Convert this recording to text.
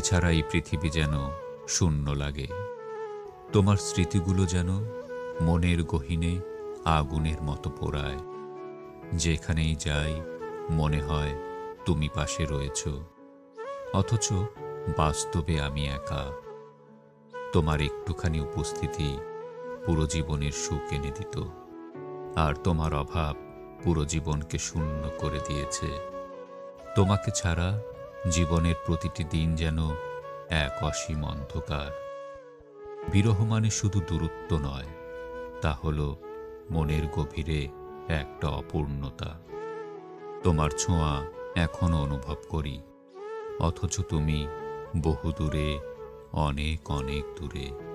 ছাড়া এই পৃথিবী যেন শূন্য লাগে। তোমার স্মৃতিগুলো যেন মনের গহীনে আগুনের মতো পোড়ায়। যেখানেই যাই, মনে হয় তুমি পাশে রয়েছ। অথচ বাস্তবে আমি একা। তোমার একটুখানি উপস্থিতি পুরো জীবনের সুখ এনে দিত। আর তোমার অভাব পুরো জীবনকে শূন্য করে দিয়েছে। তোমাকে ছাড়া জীবনের প্রতিটি দিন যেন এক অসীম অন্ধকার। বিরহ মানে শুধু দূরত্ব নয়, তা হল মনের গভীরে একটা অপূর্ণতা। তোমার ছোঁয়া এখনও অনুভব করি, অথচ তুমি বহু দূরে অনেক অনেক দূরে।